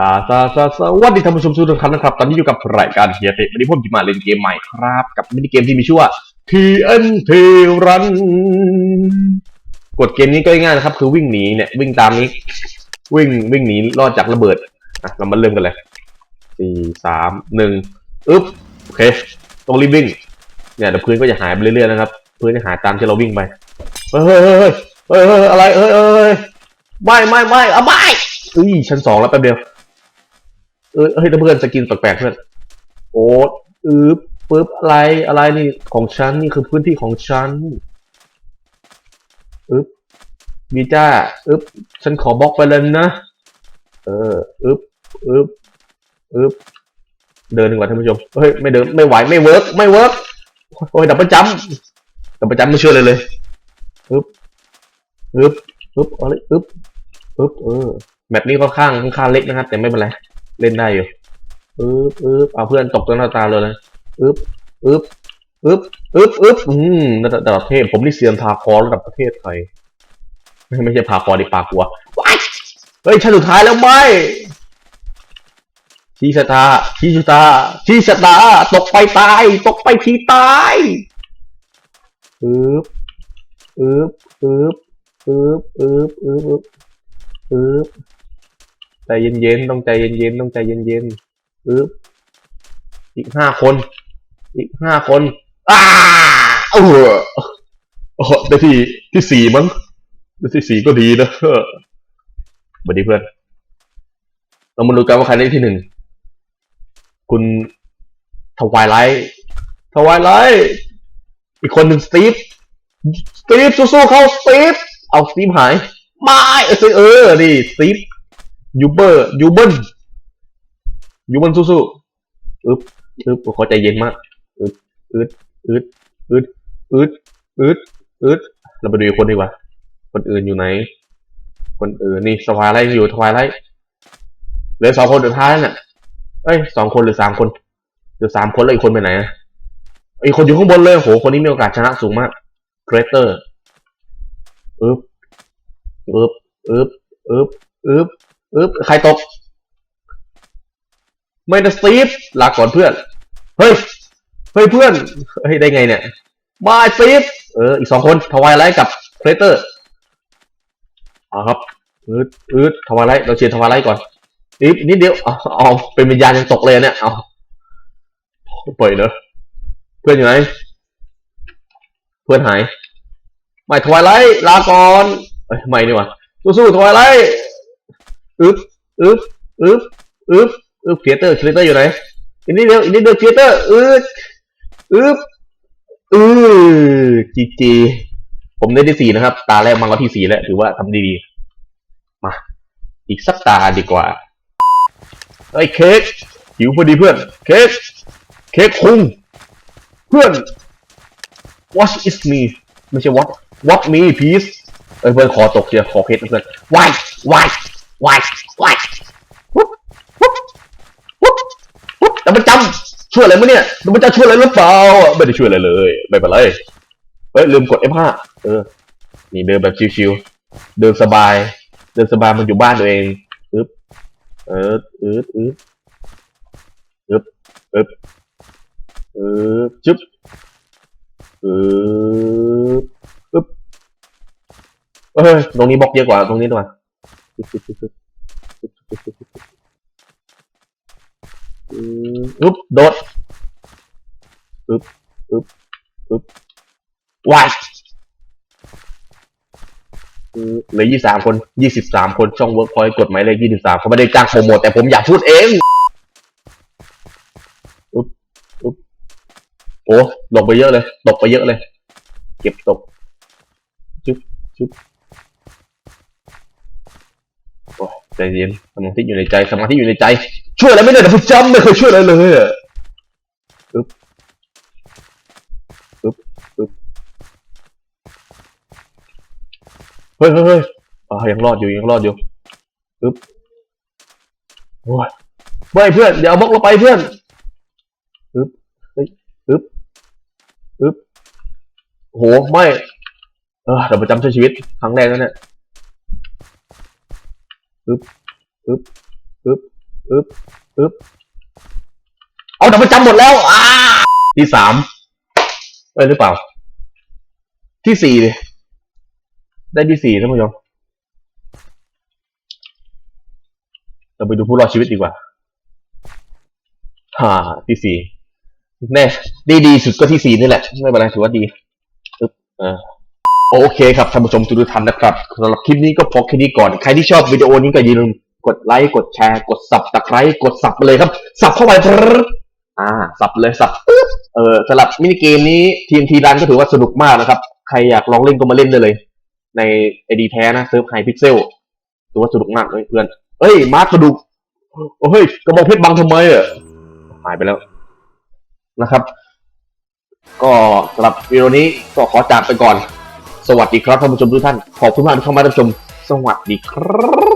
สาสาสาสวัสดีท่านผู้ชมทุกท่านนะครับ ตอนนี้อยู่กับรายการเฮียเตะวันนี้ผมจะมาเล่นเกมใหม่ครับ กับมินิเกมที่มีชื่อว่า TNT Run กดเกมนี้ก็ง่ายนะครับ คือวิ่งหนีเนี่ย วิ่งตามนี้ วิ่งวิ่งหนีรอดจากระเบิดอะเรามาเริ่มกันเลยสี่สามหนึ่งอึ๊บโอเคต้องรีบวิ่ง เนี่ยเดี๋ยวพื้นก็จะหายไปเรื่อยๆนะครับ พื้นจะหายตามที่เราวิ่งไปเฮ้ยเฮ้ยเฮ้ยเฮ้ยเฮ้ยอะไรเฮ้ยเฮ้ยเฮ้ยไม่ไม่ไม่เอาไม่เอ้ยชั้นสองแล้วแป๊บเดียว เออเฮ้ยเพื่อนสกินแปลกๆเพื่อนโอ้อึ๊บปึ๊บอะไรอะไรนี่ของฉันนี่คือพื้นที่ของฉันอึ๊บมีจ้าอึ๊บฉันขอบล็อกไปเลยนะ เอออึ๊บอึ๊บอึ๊บเดินดีกว่าท่านผู้ชมเฮ้ยไม่เดินไม่ไหวไม่เวิร์กไม่เวิร์กโอ้ยดับเบิลจัมป์ดับเบิลจัมป์ไม่เชื่อเลยเลยอึ๊บอึ๊บอึ๊บอะไรอึ๊บอึ๊บเออแบบนี้ก็ข้างข้างเล็กนะครับแต่ไม่เป็นไร เล่นได้อยู่อึ๊บอึ๊บเอาเพื่อนตกตัวหน้าตาเลยนะอึ๊บอึ๊บอึ๊บอึ๊บอึ๊บอืมระดับเทพผมนี่เซียนพาคอระดับประเทศไทยไม่ใช่พาคอดิปากัวว้ายเฮ้ยชั้นสุดท้ายแล้วไม่ชี้ชะตาชี้ชะตาชี้ชะตาตกไปตาย ตกไปทีตายอึ๊บอึ๊บอึ๊บอึ๊บอึ๊บอึ๊บอึ๊บ ใจเย็นๆ ต้องใจเย็นๆ ต้องใจเย็นๆอึ๊บอีกห้าคน อีกห้าคนอ้าเออโอ้โหได้ที่ที่สี่มั้งได้ที่สี่ก็ดีนะสวัสดีเพื่อน เรามาดูกันว่าใครได้ที่หนึ่ง คุณทวายไลท์ทวายไลท์อีกคนหนึ่งสตีฟ สตีฟสู้ๆเข้าสตีฟ เอาสตีฟหาย ไม่เออเออดิสตีฟ ยูเบอร์ยูเบิลยูเบิลสู้ๆอึ๊บอึ๊บเขาใจเย็นมากอึดอึดอึดอึดอึดอึดอึดเราไปดูคนดีกว่า คนอื่นอยู่ไหน คนอื่นนี่สวายไลท์อยู่สวายไลท์เหลือสองคนสุดท้ายน่ะเอ้ยสองคนหรือสามคนหลือสามคนแล้วอีกคนไปไหนอะอีกคนอยู่ข้างบนเลยโหคนนี้มีโอกาสชนะสูงมากเกรเตอร์อึ๊บอึ๊บอึ๊บอึ๊บอึ๊บ อึ๊บใครตก ไม่นะสตีฟลาก่อนเพื่อน เฮ้ย เฮ้ยเพื่อน เฮ้ยได้ไงเนี่ย มาสตีฟเออ อีกสองคนทวายไลท์กับเครเตอร์เอาครับอืดอืดทวายไลท์เราเชียร์ทวายไลท์ก่อนอีกนิดเดียวเอาเอาเป็นวิญญาณยังตกเลยเนี่ยเอาปล่อยเนอะเพื่อนอยู่ไหน เพื่อนหาย ไม่ทวายไลท์ลาก่อนเอ้ยไม่นี่ว่าสู้ๆทวายไลท์ อึ๊บอึ๊บอึ๊บอึ๊บอึ๊บเฟียเตอร์เฟียเตอร์อยู่ไหนอีกนิดเดียวอีกนิดเดียวเฟียเตอร์อึ๊บอึ๊บอือจีจีผมได้ที่สี่นะครับ ตาแรกมันก็ที่สี่แล้วถือว่าทำดีๆมา อีกสักตาดีกว่าไอ้เค้กหิวพอดีเพื่อนเค้กเค้กคุงเพื่อน watch is me ไม่ใช่ what what me please เอ้ยเพื่อนคอตกเชียวขอเพชรเพื่อน why why วายวายปุ๊บปุ๊บปุ๊บปุ๊บแต่มันจำช่วยอะไรมั้ยเนี่ยมันจะช่วยอะไรหรือเปล่าไม่ได้ช่วยอะไรเลยไม่เป็นไรเฮ้ยลืมกด F5 เออ นี่เดินแบบชิวๆเดินสบาย เดินสบายมันอยู่บ้านตัวเองอึ๊บเอออึ๊บอึ๊บอึ๊บอึ๊บอึ๊บจึ๊บอึ๊บอึ๊บเอ้ยตรงนี้บล็อกเยอะกว่าตรงนี้ดีกว่า อึ๊บโดดอึ๊บอึ๊บอึ๊บวายเหลือยี่สามคนยี่สิบสามคนช่องเวิร์กพอยต์กดหมายเลขยี่สิบสามเขาไม่ได้จ้างโปรโมทแต่ผมอยากพูดเองอึ๊บอึ๊บโอ้หลบไปเยอะเลย ตกไปเยอะเลย เก็บตกชึบชึบ โอ้ยใจเย็นสมาธิอยู่ในใจสมาธิอยู่ในใจ ช่วยอะไรไม่ได้แต่ผมจำไม่เคยช่วยอะไรเลยอะอึ๊บอึ๊บอึ๊บเฮ้ยเฮ้ยเฮ้ยอ่ายังรอดอยู่ยังรอดอยู่อึ๊บโอ้ยไม่เพื่อนอย่าเอาบล็อกเราไปเพื่อนอึ๊บเฮ้ยอึ๊บอึ๊บโหไม่เออแต่ประจำใช้ชีวิตครั้งแรกแล้วเนี่ย อึ๊บอึ๊บอึ๊บอึ๊บเอาดับประจำหมดแล้วอ่าที่สามเอ้ยหรือเปล่า ที่สี่ดิได้ที่สี่ท่านผู้ชมเราไปดูผู้รอดชีวิตดีกว่าฮ่าที่สี่แน่ดีดีสุดก็ที่สี่นี่แหละ ไม่เป็นไรถือว่าดีอึ๊บอ่า โอเคครับท่านผู้ชมทุกท่านนะครับสำหรับคลิปนี้ก็พอแค่นี้ก่อน ใครที่ชอบวิดีโอนี้ก็อย่าลืมกดไลค์กดแชร์กดสับตะไคร้กดสับไปเลยครับ สับเข้าไปอ่า สับเลยสับปึ๊บเออสำหรับมินิเกมนี้ทีมทีรันก็ถือว่าสนุกมากนะครับ ใครอยากลองเล่นก็มาเล่นได้เลย ในไอดีแท้นะเซิร์ฟไฮพิกเซลถือว่าสนุกมากเลยเพื่อนเอ้ยมาร์คกระดูกโอ้เฮ้ยกระบอกเพชรบังทำไมอะหายไปแล้วนะครับ ก็สำหรับวิดีโอนี้ก็ขอจากไปก่อน สวัสดีครับท่านผู้ชมทุกท่าน ขอบคุณมากที่เข้ามารับชม สวัสดีครับ